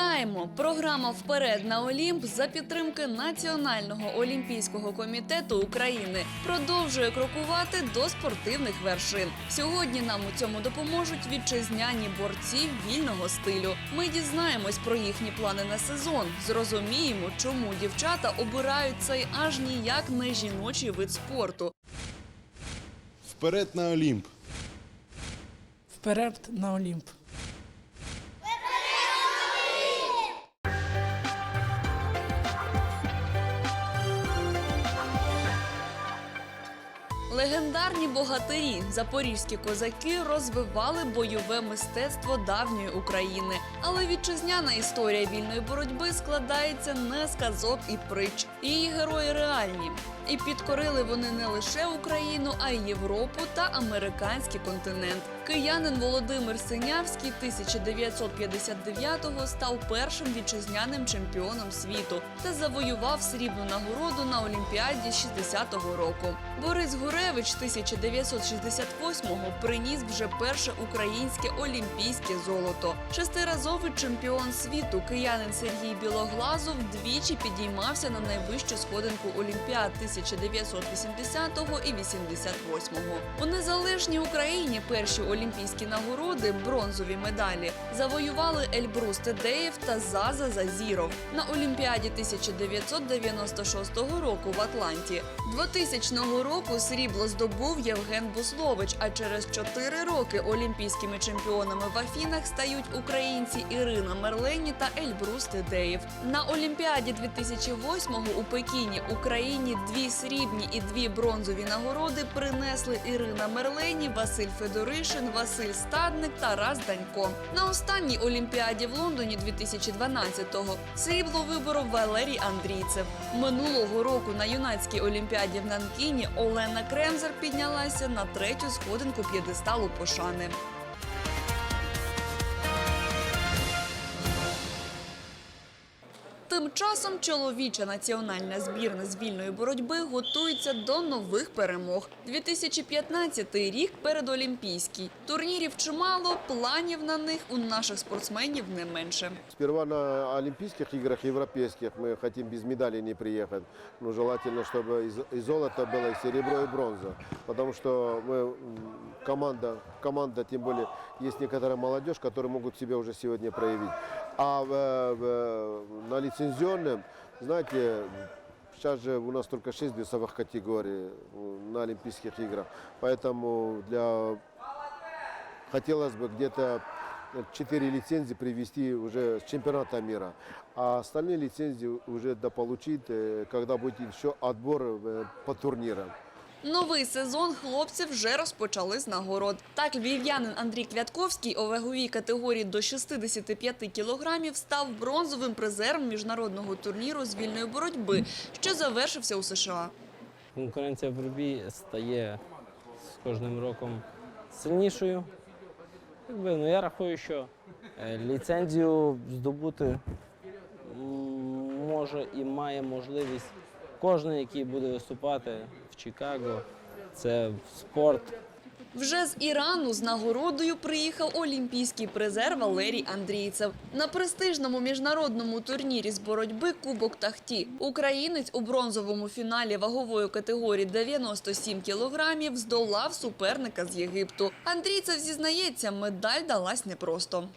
Вітаємо! Програма Вперед на Олімп за підтримки Національного олімпійського комітету України продовжує крокувати до спортивних вершин. Сьогодні нам у цьому допоможуть вітчизняні борці вільного стилю. Ми дізнаємось про їхні плани на сезон, зрозуміємо, чому дівчата обирають цей аж ніяк не жіночий вид спорту. Вперед на Олімп! Вперед на Олімп. Легендарні богатирі, запорізькі козаки розвивали бойове мистецтво давньої України. Але вітчизняна історія вільної боротьби складається не з казок і притч. Її герої реальні. І підкорили вони не лише Україну, а й Європу та американський континент. Киянин Володимир Синявський 1959-го став першим вітчизняним чемпіоном світу та завоював срібну нагороду на Олімпіаді 60-го року. Борис Гуревич 1968-го приніс вже перше українське олімпійське золото. Шестиразовий чемпіон світу киянин Сергій Білоглазов двічі підіймався на найвищу сходинку Олімпіад 1980-го і 88-го. У незалежній Україні перші олімпійські нагороди, бронзові медалі, завоювали Ельбрус Тедеєв та Заза Зазіров на Олімпіаді 1996 року в Атланті. 2000 року срібло здобув Євген Буслович. А через 4 роки олімпійськими чемпіонами в Афінах стають українці Ірина Мерлені та Ельбрус Тедеєв. На Олімпіаді 2008-го у Пекіні Україні дві срібні і дві бронзові нагороди принесли Ірина Мерлені, Василь Федоришин, Василь Стадник та Тарас Данько. На останній Олімпіаді в Лондоні 2012-го срібло виборов Валерій Андрійцев. Минулого року на юнацькій олімпіаді в Нанкіні Олена Кремзер піднялася на третю сходинку п'єдесталу пошани. Тим часом чоловіча національна збірна з вільної боротьби готується до нових перемог. 2015 рік передолімпійський. Турнірів чимало, планів на них у наших спортсменів не менше. Сперва на Олимпийских играх европейских мы хотим без медалей не приехать. Но желательно, чтобы и з- и золото было, и серебро, и бронза. Потому что мы м, команда, команда, тем более, есть некоторая молодежь, которые могут себя уже сегодня проявить. А на лицензионном, знаете, Сейчас же у нас только 6 весовых категорий на Олимпийских играх. Поэтому для хотелось бы где-то 4 лицензии привести уже с чемпионата мира. А остальные лицензии уже дополучить, э, когда будет еще отбор э, по турнирам. Новий сезон хлопці вже розпочали з нагород. Так, львів'янин Андрій Квятковський у ваговій категорії до 65 кілограмів став бронзовим призером міжнародного турніру з вільної боротьби, що завершився у США. Конкуренція в боротьбі стає з кожним роком сильнішою. Якби, ну, я рахую, що е, ліцензію здобути може і має можливість кожен, який буде виступати в Чикаго. Це спорт, Вже з Ірану з нагородою приїхав олімпійський призер Валерій Андрійцев. На престижному міжнародному турнірі з боротьби Кубок Тахті українець у бронзовому фіналі вагової категорії 97 кілограмів здолав суперника з Єгипту. Андрійцев зізнається, медаль далась непросто.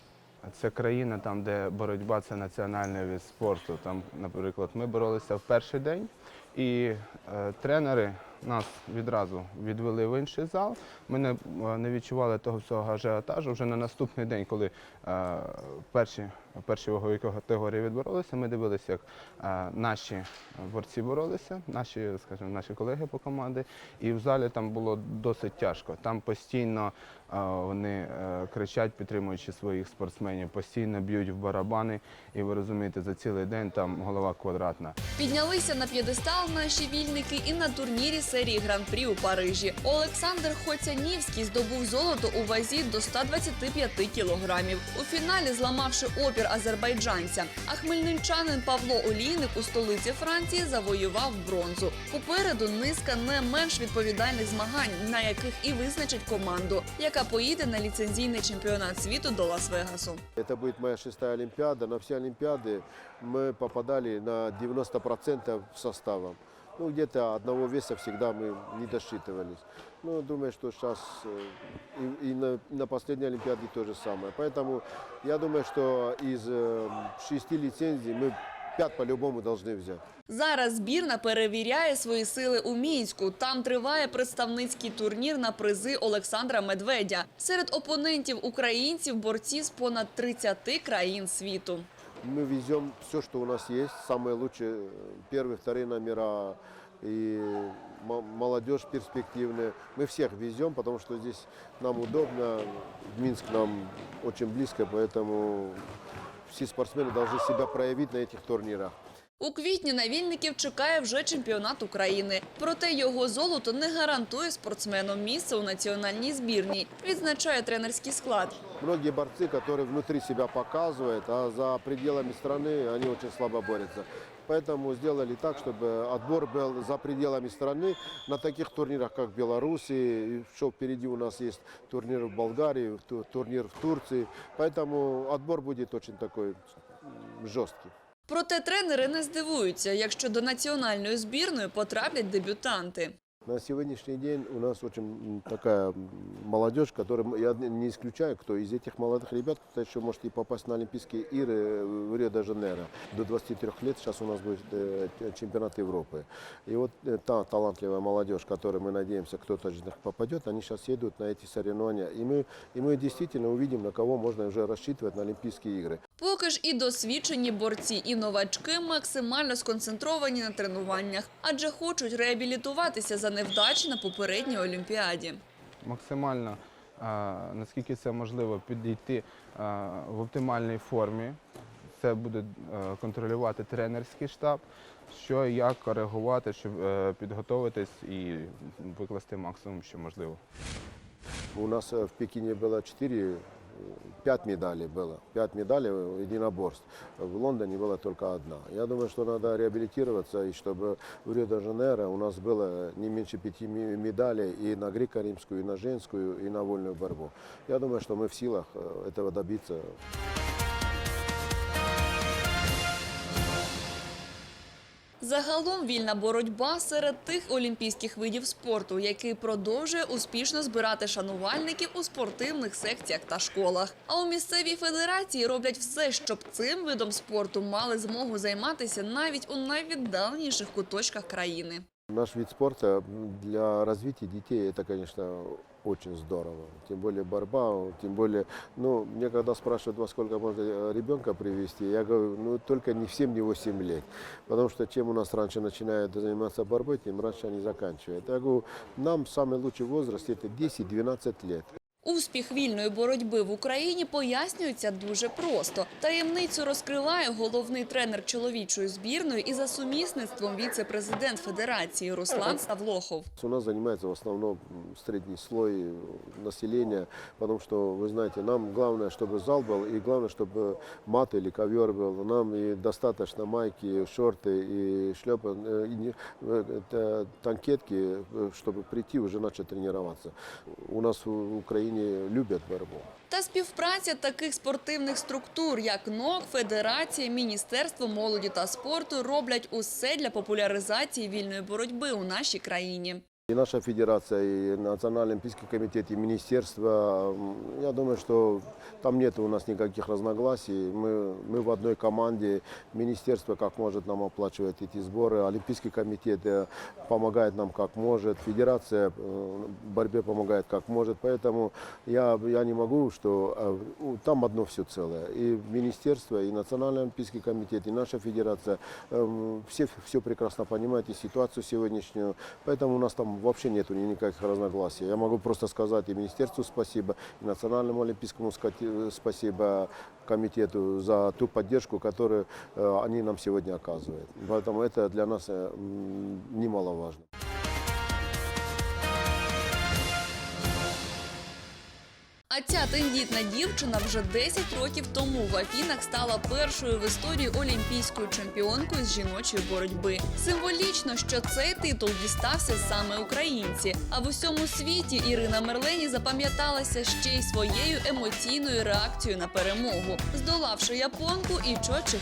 Це країна, там, де боротьба це національний від спорту. Там, наприклад, ми боролися в перший день, і е, тренери нас відразу відвели в інший зал. Ми не, е, не відчували того всього ажіотажу. Вже на наступний день, коли е, перші, перші вагові категорії відборолися, ми дивилися, як е, наші борці боролися, наші, скажімо, наші колеги по команді. І в залі там було досить тяжко. Там постійно е, вони е, кричать, підтримуючи своїх спортсменів, постійно б'ють в барабани, і ви розумієте, за цілий день там голова квадратна. Піднялися на п'єдестал наші вільники і на турнірі серії гран-прі у Парижі. Олександр Хоцянівський здобув золото у вазі до 125 кілограмів. У фіналі зламавши опір азербайджанця. А хмельничанин Павло Олійник у столиці Франції завоював бронзу. Попереду низка не менш відповідальних змагань, на яких і визначить команду, яка поїде на ліцензійний чемпіонат світу до Лас-Вегасу. Это будет моя шестая Олимпиада. На все Олимпиады мы попадали на 90% составом. Ну, где-то одного веса всегда мы не досчитывались. Ну, думаю, что сейчас и, и на, на последней Олимпиаде то же самое. Поэтому я думаю, что из э, шести лицензий мы пять по-любому должны взять. Зараз збірна перевіряє свої сили у мінську. Там триває представницький турнір на призи Олександра Медведя. Серед опонентів українців борці з понад 30 країн світу. Мы везем все, что у нас есть, самые лучшие э, первые, вторые номера и мо- молодежь перспективная. Мы всех везем, потому что здесь нам удобно, Минск нам очень близко, поэтому все спортсмены должны себя проявить на этих турнирах. У квітні на вільників чекає вже чемпіонат України. Проте його золото не гарантує спортсменам місце у національній збірній, відзначає тренерський склад. Многие борцы, которые внутри себя показывают, а за пределами страны они очень слабо борются. Поэтому сделали так, чтобы отбор был за пределами страны на таких турнирах, как в Беларуси, и что впереди у нас есть турнир в Болгарии, ту- турнир в Турции. Поэтому отбор будет очень такой м, жесткий. Проте тренери не здивуються, якщо до національної збірної потраплять дебютанти. На сегодняшний день у нас очень м, такая м, молодежь, которая, м, я не исключаю, кто из этих молодых ребят, кто еще может и попасть на Олимпийские игры в Рио-де-Жанейро. До 23 лет сейчас у нас будет э, ч- чемпионат Европы. И вот э, та талантливая молодежь, которой мы надеемся, кто-то из них попадет, они сейчас едут на эти соревнования. И мы, и мы действительно увидим, на кого можно уже рассчитывать на Олимпийские игры. Поки ж і досвідчені борці, і новачки максимально сконцентровані на тренуваннях, адже хочуть реабілітуватися за невдачі на попередній олімпіаді. максимально, е, наскільки це можливо, підійти е, в оптимальній формі. Це буде е, контролювати тренерський штаб, що і як коригувати, щоб підготуватись і викласти максимум, що можливо. У нас в Пекине было 4, 5 медалей было. 5 медалей единоборств. В Лондоне была только одна. Я думаю, что надо реабилитироваться, и чтобы в Рио-де-Жанейро у нас было не меньше пяти ми- медалей и на греко-римскую, и на женскую, и на вольную борьбу. Я думаю, что мы в силах э, этого добиться. Загалом вільна боротьба серед тих олімпійських видів спорту, який продовжує успішно збирати шанувальників у спортивних секціях та школах. А у місцевій федерації роблять все, щоб цим видом спорту мали змогу займатися навіть у найвіддаленіших куточках країни. Наш вид спорта м, для развития детей это, конечно, очень здорово. Тем более борьба, тем более, ну, мне когда спрашивают, во сколько можно э, ребенка привести, я говорю, ну, только не в 7, не в 8 лет. Потому что чем у нас раньше начинают заниматься борьбой, тем раньше они заканчивают. Я говорю, нам самый лучший возраст это 10-12 лет. Успіх вільної боротьби в Україні пояснюється дуже просто. Таємницю розкриває головний тренер чоловічої збірної і за сумісництвом віце-президент федерації Руслан Ставлохов. У нас занимается в основном м, средний слой населения, потому что, вы знаете, нам главное, чтобы зал был, и главное, чтобы мат или ковер был. Нам и достаточно майки, шорты и шлепа, э, и не- э, это танкетки, э, чтобы прийти уже начать тренироваться. У нас в Украине люблять борьбу. Та співпраця таких спортивних структур, як НОК, Федерація, Міністерство молоді та спорту роблять усе для популяризації вільної боротьби у нашій країні. И наша федерация, и Национальный олимпийский комитет, и министерство, я думаю, что там нет у нас никаких разногласий. Мы, мы в одной команде. Министерство как может нам оплачивает эти сборы. Олимпийский комитет э, помогает нам как может. Федерация э, борьбе помогает как может. Поэтому я, я не могу, что э, там одно все целое. И министерство, и Национальный олимпийский комитет, и наша федерация. эм, Все все прекрасно понимают и ситуацию сегодняшнюю. Поэтому у нас там вообще нету никаких разногласий. Я могу просто сказать и министерству спасибо, и Национальному олимпийскому скати- спасибо комитету за ту поддержку, которую э, они нам сегодня оказывают. Поэтому это для нас э, м, немаловажно. А ця тендітна дівчина вже 10 років тому в Афінах стала першою в історії олімпійською чемпіонкою з жіночої боротьби. Символічно, що цей титул дістався саме українці. А в усьому світі Ірина Мерлені запам'яталася ще й своєю емоційною реакцією на перемогу, здолавши японку і Чочі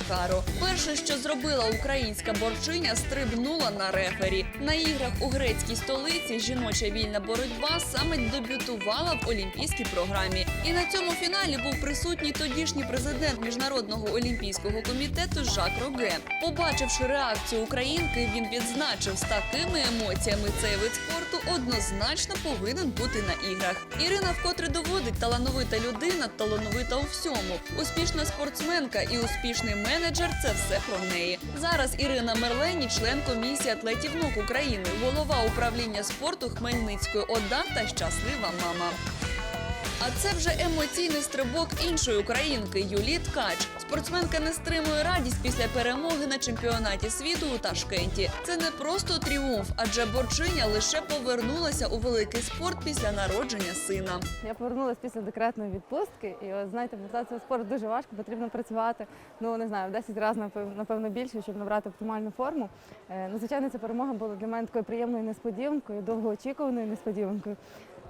Перше, що зробила українська борчиня, стрибнула на рефері. На іграх у грецькій столиці жіноча вільна боротьба саме дебютувала в олімпійській програмі. І на цьому фіналі був присутній тодішній президент міжнародного олімпійського комітету Жак Роге. Побачивши реакцію українки, він відзначив з такими емоціями цей вид спорту однозначно повинен бути на іграх. Ірина вкотре доводить талановита людина, талановита у всьому. Успішна спортсменка і успішний менеджер це все про неї. Зараз Ірина Мерлені, член комісії атлетів НОК України, голова управління спорту Хмельницької ОДА та щаслива мама. А це вже емоційний стрибок іншої українки Юлії Ткач. Спортсменка не стримує радість після перемоги на чемпіонаті світу у Ташкенті. Це не просто тріумф, адже борчиня лише повернулася у великий спорт після народження сина. Я повернулася після декретної відпустки, і от знаєте, в спорт дуже важко, потрібно працювати. Ну не знаю, в 10 разів напев- напевно більше, щоб набрати оптимальну форму. Е, Ну, звичайно, ця перемога була для мене такою приємною несподіванкою, довгоочікуваною несподіванкою.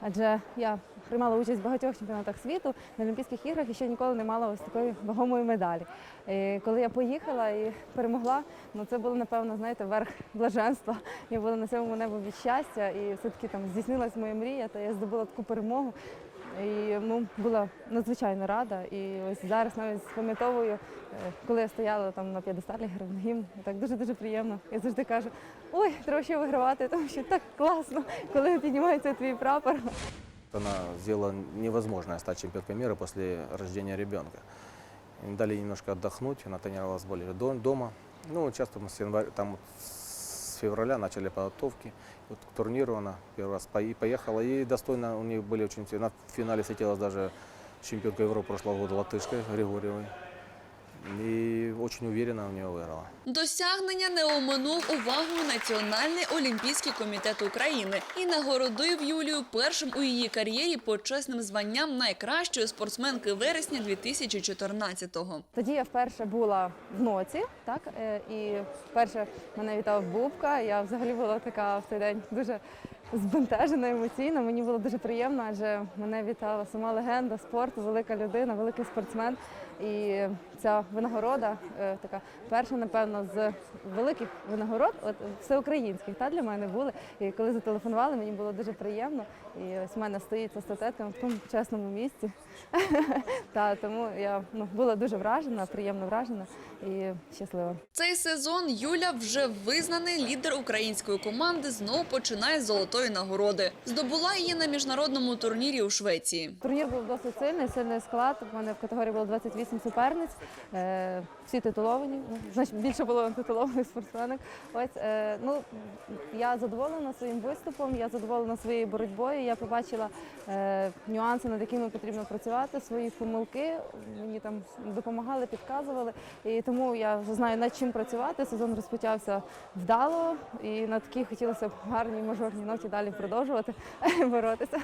Адже я приймала участь в багатьох чемпіонатах світу на Олімпійських іграх і ще ніколи не мала ось такої вагомої медалі. І коли я поїхала і перемогла, ну це було напевно, знаєте, верх блаженства. Я була на сьомому небу від щастя, і все-таки там здійснилась моя мрія, та я здобула таку перемогу. І ну, була надзвичайно рада. І ось зараз навіть спам'ятовую, е, коли я стояла там на п'єдесталі, грав так дуже-дуже приємно. Я завжди кажу, ой, треба ще вигравати, тому що так класно, коли піднімається твій прапор. Она сделала невозможное стать чемпионкой мира после рождения ребенка. Им Дали ей немножко отдохнуть, она тренировалась более до- дома. Ну, вот часто мы с, января, там вот с февраля начали подготовки. Вот к турниру она первый раз пое- поехала. И достойно у нее были очень... Она в финале встретилась даже с чемпионкой Европы прошлого года латышкой Григорьевой. И очень уверенно у нее выиграла. Досягнення не оминув увагу Національний олімпійський комітет України і нагородив Юлію першим у її кар'єрі почесним званням найкращої спортсменки вересня 2014-го. Тоді я вперше була в ноці, так е, і вперше мене вітав Бубка. Я взагалі була така в той день дуже збентежена емоційно. Мені було дуже приємно, адже мене вітала сама легенда спорту, велика людина, великий спортсмен. І ця винагорода е, така перша, напевно, з великих винагород, от всеукраїнських, та для мене були. І коли зателефонували, мені було дуже приємно. І ось в мене стоїть ця статуетка в такому чесному місці. Та тому я ну, була дуже вражена, приємно вражена і щаслива. Цей сезон Юля вже визнаний лідер української команди. Знову починає з золотої нагороди. Здобула її на міжнародному турнірі у Швеції. Турнір був досить сильний, сильний склад. У мене в категорії було 28 суперниць. Всі титуловані, ну, значить більше було титулованих спортсменок. Ось е, ну я задоволена своїм виступом, я задоволена своєю боротьбою. Я побачила е, нюанси, над якими потрібно працювати, свої помилки. Мені там допомагали, підказували. І тому я вже знаю над чим працювати. Сезон розпочався вдало, і на такій хотілося б гарній мажорній ноті далі продовжувати боротися.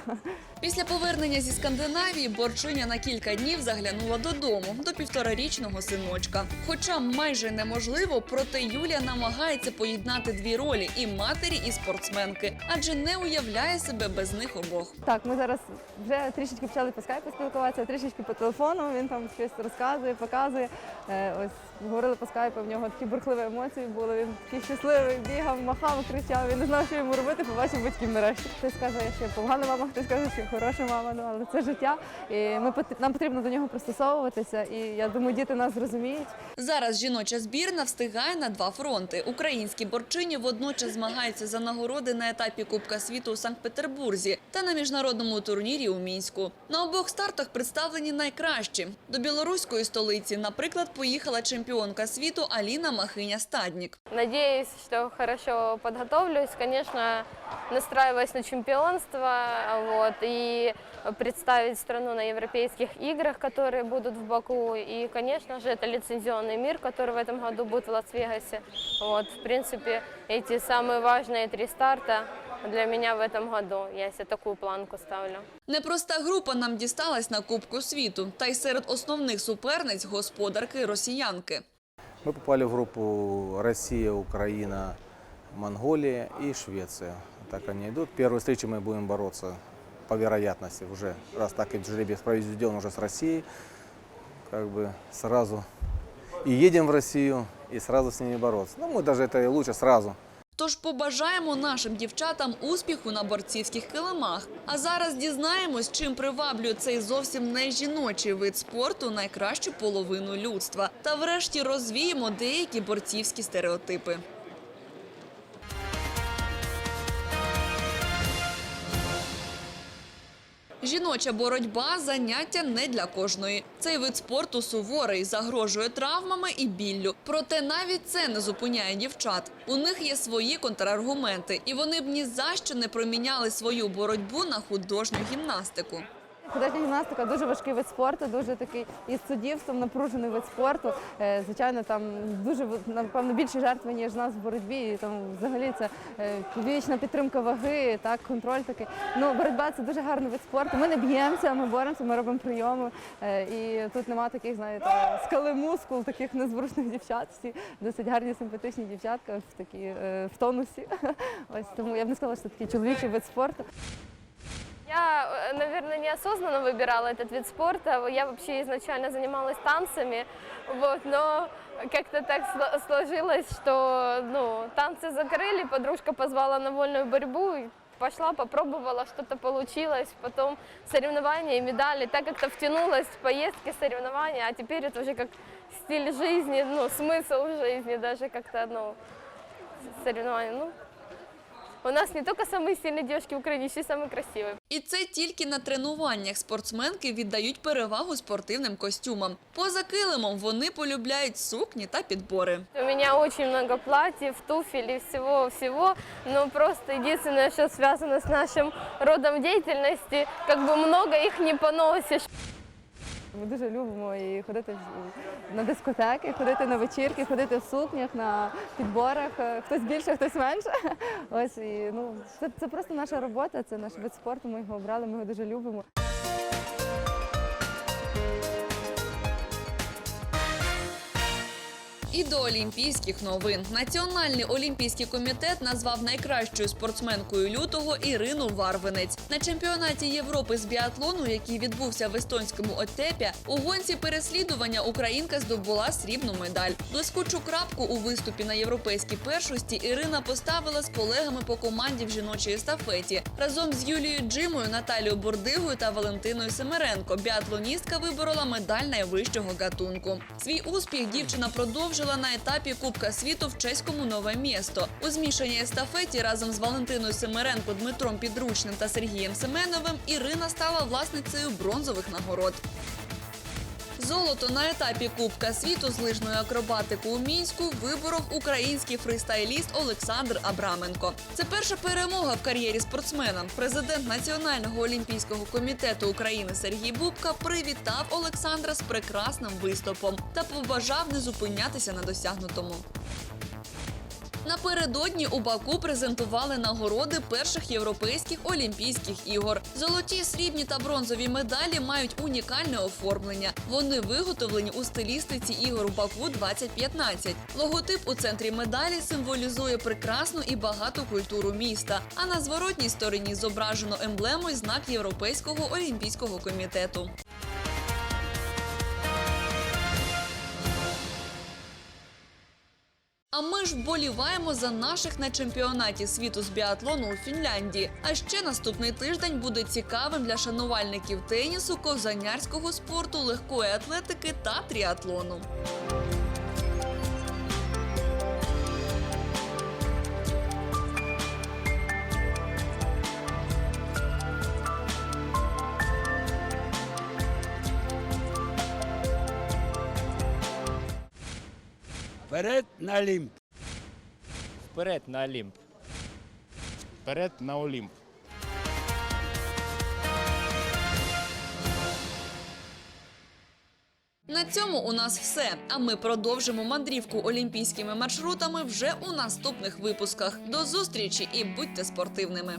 Після повернення зі Скандинавії борчиня на кілька днів заглянула додому до півторарічного синочка. Хоча майже неможливо, проте Юлія намагається поєднати дві ролі і матері, і спортсменки, адже не уявляє себе без них обох. Так, ми зараз вже трішечки почали по скайпу спілкуватися, трішечки по телефону. Він там щось розказує, показує. Е, ось говорили по скайпу, в нього такі бурхливі емоції були. Він такий щасливий, бігав, махав, кричав. Він не знав, що йому робити, побачив батьків нарешті. Хтось каже, що я погана мама, хтось каже, що я хороша мама. Ну але це життя. І ми нам потрібно до нього пристосовуватися. І я думаю, діти нас зрозуміють. Зараз жіноча збірна встигає на два фронти. Українські борчині водночас змагаються за нагороди на етапі Кубка світу у Санкт-Петербурзі та на міжнародному турнірі у мінську. На обох стартах представлені найкращі. До білоруської столиці, наприклад, поїхала чемпіонка світу Аліна Махиня Стаднік. Надеюсь, что хорошо подготовлюсь. Конечно, настраиваюсь на чемпионство вот, и представить страну на европейских играх, которые будут в Баку. И, конечно же, это лицензионный мир, который в этом году будет в Лас-Вегасе. Вот, в принципе, эти самые важные три старта для меня в этом году. Я себе такую планку ставлю. Непроста група нам дісталась на Кубку світу, та й серед основних суперниць господарки росіянки. Мы попали в группу Россия, Украина, Монголия и Швеция. Так они идут. Первые встречи мы будем бороться по вероятности уже, раз так и жребий проведен уже с Россией, как бы сразу и едем в Россию, и сразу с ними бороться. Ну, мы даже это и лучше сразу. Тож побажаємо нашим дівчатам успіху на борцівських килимах. А зараз дізнаємось, чим приваблює цей зовсім не жіночий вид спорту найкращу половину людства. Та врешті розвіємо деякі борцівські стереотипи. Жіноча боротьба заняття не для кожної. Цей вид спорту суворий, загрожує травмами і біллю. Проте навіть це не зупиняє дівчат. У них є свої контраргументи, і вони б ні за що не проміняли свою боротьбу на художню гімнастику. Художня гімнастика дуже важкий вид спорту, дуже такий із суддівством напружений вид спорту. Е, Звичайно, там дуже напевно більше жертви, ніж нас в боротьбі. І там взагалі це е, вічна підтримка ваги, так, контроль такий. Ну, боротьба це дуже гарний вид спорту. Ми не б'ємося, ми боремося, ми робимо прийоми. Е, І тут нема таких, знаєте, скали мускул, таких незворушних дівчат. Всі досить гарні, симпатичні дівчатка в такі е, в тонусі. Ось тому я б не сказала, що це такий чоловічий вид спорту. Я, э, наверное, неосознанно выбирала этот вид спорта. Я вообще изначально занималась танцами, вот, но как-то так сло- сложилось, что ну, танцы закрыли, подружка позвала на вольную борьбу, и пошла, попробовала, что-то получилось, потом соревнования, медали, так как-то втянулась в поездки, соревнования, а теперь это уже как стиль жизни, ну, смысл жизни, даже как-то, ну, соревнования, ну, у нас не только самые сильные девушки в Украине, еще и самые красивые. І це тільки на тренуваннях спортсменки віддають перевагу спортивним костюмам. Поза килимом вони полюбляють сукні та підбори. У меня очень много платьев, туфель и всего-всего, но просто единственное, что связано с нашим родом деятельности, как бы много их не поносишь. Ми дуже любимо і ходити на дискотеки, ходити на вечірки, ходити в сукнях, на підборах. Хтось більше, хтось менше. Ось і ну це, це просто наша робота, це наш вид спорту. Ми його обрали, ми його дуже любимо. І до олімпійських новин Національний олімпійський комітет назвав найкращою спортсменкою лютого Ірину Варвинець на чемпіонаті Європи з біатлону, який відбувся в естонському Оттепі, у гонці переслідування українка здобула срібну медаль. Блискучу крапку у виступі на європейській першості Ірина поставила з колегами по команді в жіночій естафеті разом з Юлією Джимою, Наталією Бордигою та Валентиною Семеренко. Біатлоністка виборола медаль найвищого гатунку. Свій успіх дівчина продовжила на етапі Кубка світу в чеському нове місто. У змішаній естафеті разом з Валентиною Семеренко, Дмитром Підручним та Сергієм Семеновим Ірина стала власницею бронзових нагород. Золото на етапі Кубка світу з лижної акробатики у мінську виборов український фристайліст Олександр Абраменко. Це перша перемога в кар'єрі спортсмена. Президент Національного олімпійського комітету України Сергій Бубка привітав Олександра з прекрасним виступом та побажав не зупинятися на досягнутому. Напередодні у Баку презентували нагороди перших європейських олімпійських ігор. Золоті, срібні та бронзові медалі мають унікальне оформлення. Вони виготовлені у стилістиці ігор Баку 2015. Логотип у центрі медалі символізує прекрасну і багату культуру міста. А на зворотній стороні зображено емблему і знак Європейського олімпійського комітету. А ми ж вболіваємо за наших на чемпіонаті світу з біатлону у Фінляндії. А ще наступний тиждень буде цікавим для шанувальників тенісу, козанярського спорту, легкої атлетики та тріатлону. Вперед на Олімп! Вперед на Олімп! Вперед на Олімп. На цьому у нас все. А ми продовжимо мандрівку олімпійськими маршрутами вже у наступних випусках. До зустрічі і будьте спортивними.